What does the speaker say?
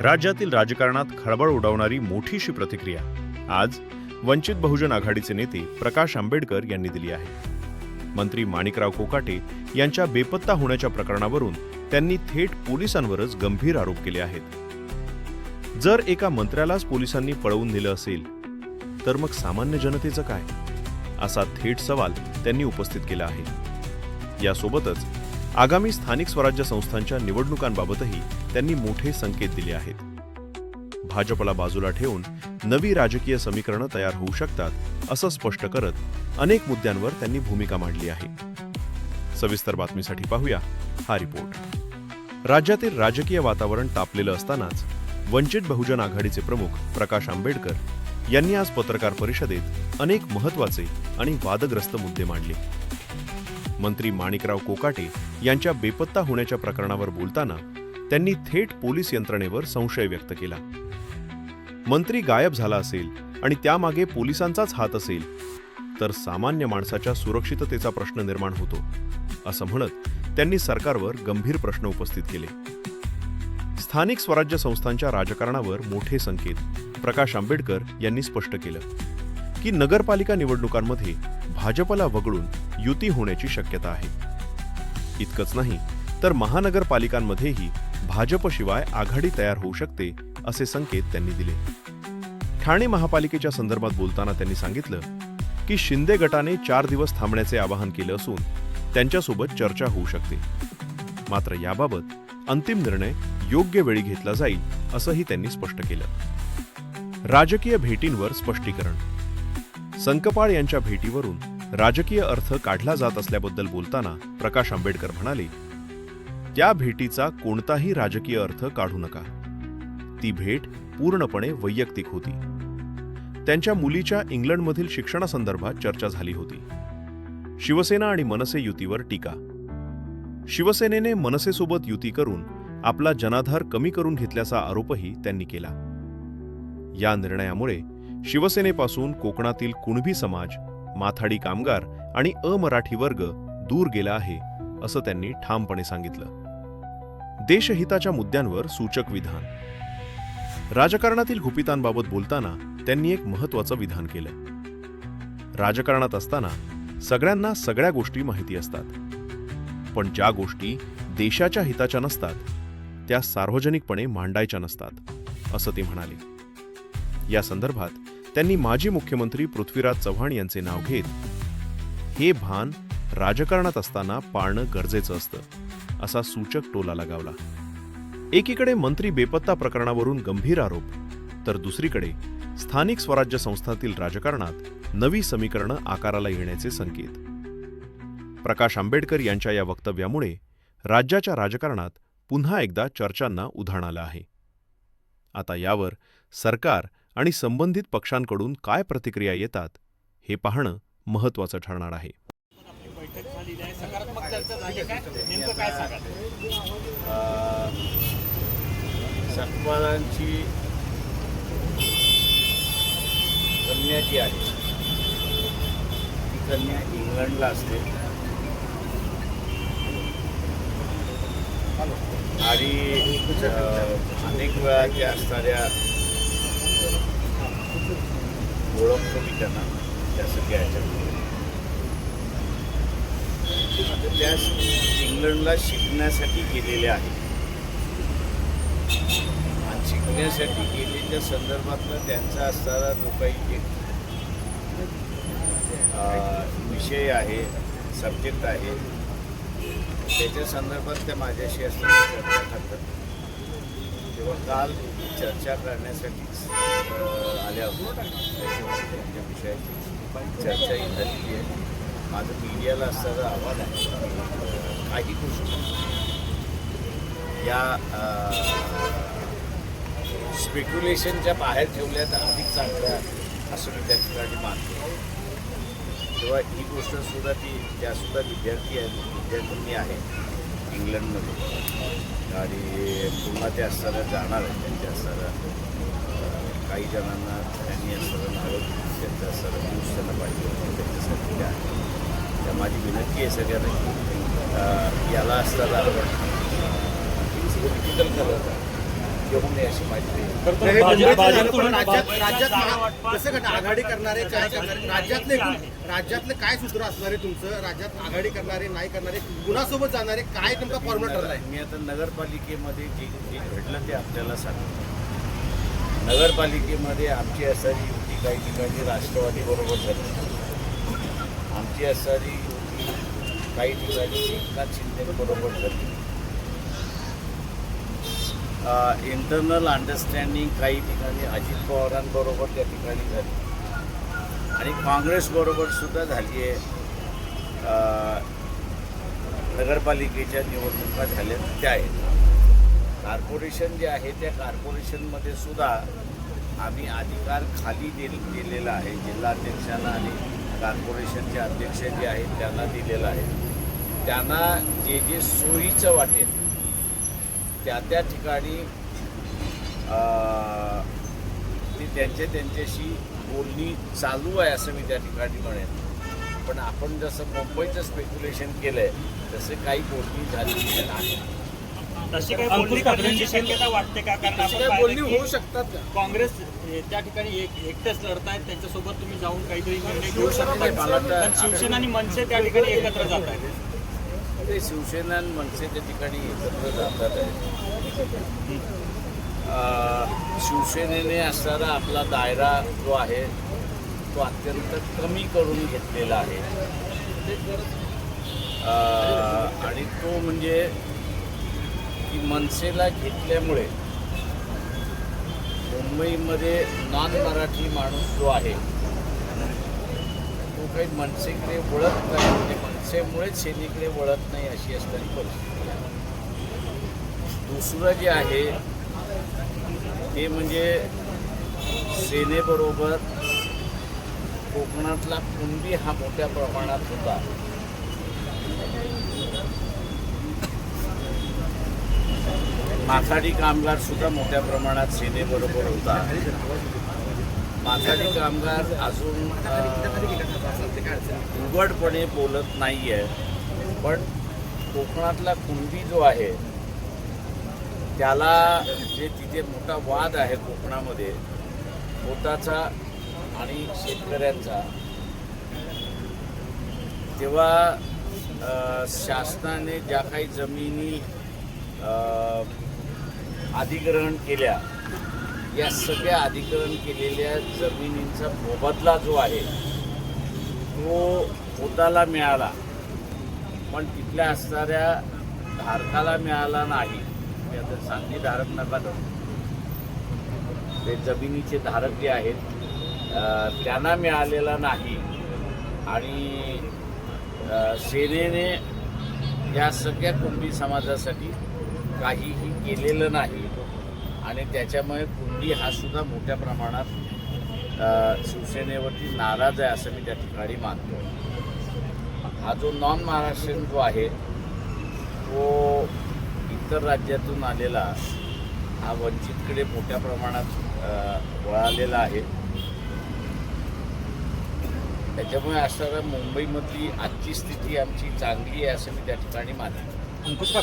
राज्यातील राजकारणात खळबळ उडवणारी मोठीशी प्रतिक्रिया. आज वंचित बहुजन आघाडीचे नेते प्रकाश आंबेडकर यांनी दिली आहे. मंत्री माणिकराव कोकाटे यांच्या बेपत्ता होण्याच्या प्रकरणावरून त्यांनी थेट पोलिसांवरच गंभीर आरोप केले आहेत. जर एका मंत्र्यालाच पोलिसांनी पळवून नेलं असेल तर मग सामान्य जनतेचं काय? असा थेट सवाल त्यांनी उपस्थित केला आहे. यासोबतच आगामी स्थानिक स्वराज्य संस्थांच्या निवडणुकांबाबतही त्यांनी मोठे संकेत दिले आहेत. भाजपला बाजूला ठेवून नवी राजकीय समीकरणं तयार होऊ शकतात असं स्पष्ट करत अनेक मुद्द्यांवर त्यांनी भूमिका मांडली आहे. सविस्तर बातमीसाठी पाहूया हा रिपोर्ट. राज्यातील राजकीय वातावरण तापलेलं असतानाच वंचित बहुजन आघाडीचे प्रमुख प्रकाश आंबेडकर यांनी आज पत्रकार परिषदेत अनेक महत्त्वाचे आणि वादग्रस्त मुद्दे मांडले. मंत्री माणिकराव कोकाटे यांच्या बेपत्ता होण्याच्या प्रकरणावर बोलताना त्यांनी थेट पोलीस यंत्रणेवर संशय व्यक्त केला. मंत्री गायब झाला असेल आणि त्यामागे पोलिसांचाच हात असेल तर सामान्य माणसाच्या सुरक्षिततेचा प्रश्न निर्माण होतो असं म्हणत त्यांनी सरकारवर गंभीर प्रश्न उपस्थित केले. स्थानिक स्वराज्य संस्थांच्या राजकारणावर मोठे संकेत प्रकाश आंबेडकर यांनी स्पष्ट केलं की नगरपालिका निवडणुकांमध्ये भाजपला वगळून युती होण्याची शक्यता आहे. इतकंच नाही तर महानगरपालिकांमध्येही भाजपशिवाय आघाडी तयार होऊ शकते असे संकेत त्यांनी दिले. ठाणे महापालिकेच्या संदर्भात बोलताना त्यांनी सांगितलं की शिंदे गटाने चार दिवस थांबण्याचे आवाहन केलं असून त्यांच्यासोबत चर्चा होऊ शकते. मात्र याबाबत अंतिम निर्णय योग्य वेळी घेतला जाईल असंही त्यांनी स्पष्ट केलं. राजकीय भेटींवर स्पष्टीकरण संकपाळ यांच्या भेटीवरून राजकीय अर्थ काढला जात असल्याबद्दल बोलताना प्रकाश आंबेडकर म्हणाले त्या भेटीचा कोणताही राजकीय अर्थ काढू नका. ती भेट पूर्णपणे वैयक्तिक होती. त्यांच्या मुलीच्या इंग्लंडमधील शिक्षणासंदर्भात चर्चा झाली होती. शिवसेना आणि मनसे युतीवर टीका. शिवसेनेने मनसेसोबत युती करून आपला जनाधार कमी करून घेतल्याचा आरोपही त्यांनी केला. या निर्णयामुळे शिवसेनेपासून कोकणातील कुणबी समाज माथाडी कामगार आणि अमराठी वर्ग दूर गेला आहे असं त्यांनी ठामपणे सांगितलं. देशहिताच्या मुद्द्यांवर सूचक विधान. राजकारणातील गुपितांबाबत बोलताना त्यांनी एक महत्वाचं विधान केलं. राजकारणात असताना सगळ्यांना सगळ्या गोष्टी माहिती असतात. पण ज्या गोष्टी देशाच्या हिताच्या नसतात त्या सार्वजनिकपणे मांडायच्या नसतात असं ते म्हणाले. या संदर्भात त्यांनी माजी मुख्यमंत्री पृथ्वीराज चव्हाण यांचे नाव घेत हे भान राजकारणात असताना पाळणं गरजेचं असतं असा सूचक टोला लगावला. एकीकडे मंत्री बेपत्ता प्रकरणावरून गंभीर आरोप तर दुसरीकडे स्थानिक स्वराज्य संस्थातील राजकारणात नवी समीकरणं आकाराला येण्याचे संकेत. प्रकाश आंबेडकर यांच्या या वक्तव्यामुळे राज्याच्या राजकारणात पुन्हा एकदा चर्चांना उधाण आलं आहे. आता यावर सरकार आणि संबंधित पक्षांकडून काय प्रतिक्रिया येतात हे पाहणं महत्वाचं ठरणार आहे. बैठक कन्या जी आहे ती कन्या इंग्लंडला असते. आणि अनेक वेळा त्या असणाऱ्या ओळखतो मी त्यांना त्या सगळ्या ह्याच्यामध्ये त्या इंग्लंडला शिकण्यासाठी गेलेल्या आहेत. आणि शिकण्यासाठी गेलेल्या संदर्भातला त्यांचा असणारा जो काही एक विषय आहे सब्जेक्ट आहे त्याच्या संदर्भात त्या माझ्याशी असताना चर्चा करतात. तेव्हा काल चर्चा करण्यासाठी अं, आल्या होत्या त्यांच्या विषयाची चर्चा ही झालेली आहे. माझं मीडियाला असणारं आव्हान आहे काही गोष्टी. या स्पेक्युलेशनच्या बाहेर ठेवल्या तर अधिक चांगल्या असं मी त्या ठिकाणी मानतो. तेव्हा ही गोष्ट सुद्धा ती त्यासुद्धा विद्यार्थी आहेत विद्यार्थ्यांनी आहे इंग्लंडमध्ये. आणि पुन्हा ते असताना जाणार आहेत त्यांचे असताना काही जणांना त्यांनी असताना नावं त्यांचं असताना न्यूज त्यांना पाहिजे होतं त्यांच्यासाठी ते आहे तर माझी विनंती आहे सगळ्यांना याला असताना डिजिटल करत अशी हे पण राज्यात राज्यात कसं आघाडी करणारे काय करणारे राज्यातले आहे? राज्यातलं काय सूत्र असणार आहे तुमचं? राज्यात आघाडी करणारे नाही करणारे कुणासोबत जाणारे? काय तुमचा फॉर्मॅट ठरला आहे? मी आता नगरपालिकेमध्ये जे जे घडलं ते आपल्याला सांगतो. नगरपालिकेमध्ये आमची असणारी युती काही ठिकाणी राष्ट्रवादी बरोबर झाली. आमची असणारी युती काही ठिकाणी एकनाथ शिंदे बरोबर झाली. इंटरनल अंडरस्टँडिंग काही ठिकाणी अजित पवारांबरोबर त्या ठिकाणी झाली. आणि काँग्रेसबरोबर सुद्धा झाली आहे नगरपालिकेच्या निवडणुका झाल्या त्या आहेत. कॉर्पोरेशन जे आहे त्या कॉर्पोरेशनमध्ये सुद्धा आम्ही अधिकार खाली दिल दिलेला आहे. जिल्हाध्यक्षांना आणि कॉर्पोरेशनचे अध्यक्ष जे आहेत त्यांना दिलेला आहे. त्यांना जे जे सोयीचं वाटेल त्या त्या ठिकाणी ते त्यांचे त्यांच्याशी बोलणी चालू आहे असं मी त्या ठिकाणी म्हणेन. पण आपण जसं मुंबईचं स्पेक्युलेशन केलंय तसं काही बोलणी झालेली नाही. तशी काही बोलणी करण्याची शक्यता वाटते का? कारण आपण पाहिलं की शकतात का? काँग्रेस त्या ठिकाणी एक एकटेच लढतायत त्यांच्यासोबत तुम्ही जाऊन काहीतरी निर्णय घेऊ शकता. नाही, मला तर- पण शिवसेना आणि मनसे त्या ठिकाणी एकत्र जात आहेत ते शिवसेना आणि मनसे त्या ठिकाणी एकत्र जातात आहे शिवसेनेने असणारा आपला दायरा जो आहे तो अत्यंत कमी करून घेतलेला आहे. आणि तो म्हणजे की मनसेला घेतल्यामुळे मुंबईमध्ये नॉन मराठी माणूस जो आहे तो काही मनसेकडे वळत नाही म्हणजे मनसेमुळेच सेनेकडे वळत नाही अशी असणारी परिस्थिती आहे. दुसरं जे आहे ते म्हणजे सेनेबरोबर कोकणातला कुंडी हा मोठ्या प्रमाणात होता. माथाडी कामगार सुद्धा मोठ्या प्रमाणात सेनेबरोबर होता. माथाडी कामगार अजून उघडपणे बोलत नाही आहे पण कोकणातला कुणबी जो आहे त्याला जे तिथे मोठा वाद आहे कोकणामध्ये पोटाचा आणि शेतकऱ्यांचा तेव्हा शासनाने ज्या काही जमिनी अधिग्रहण केल्या या सगळ्या अधिग्रहण केलेल्या जमिनींचा मोबदला जो आहे तो पोताला मिळाला. पण तिथल्या असणाऱ्या धारकाला मिळाला नाही. मी आता सांगली धारक नका धरू. ते जमिनीचे धारक जे आहेत त्यांना मिळालेला नाही. आणि सेनेने या सगळ्या कुंभी समाजासाठी काहीही केलेलं नाही. आणि त्याच्यामुळे कुंडी हा सुद्धा मोठ्या प्रमाणात शिवसेनेवरती नाराज आहे असं मी त्या ठिकाणी मानतो. हा जो नॉन महाराष्ट्रीयन जो आहे तो इतर राज्यातून आलेला हा वंचितकडे मोठ्या प्रमाणात वळालेला आहे. त्याच्यामुळे असणारा मुंबईमधली आजची स्थिती आमची चांगली आहे असं मी त्या ठिकाणी मानतो. अंकुश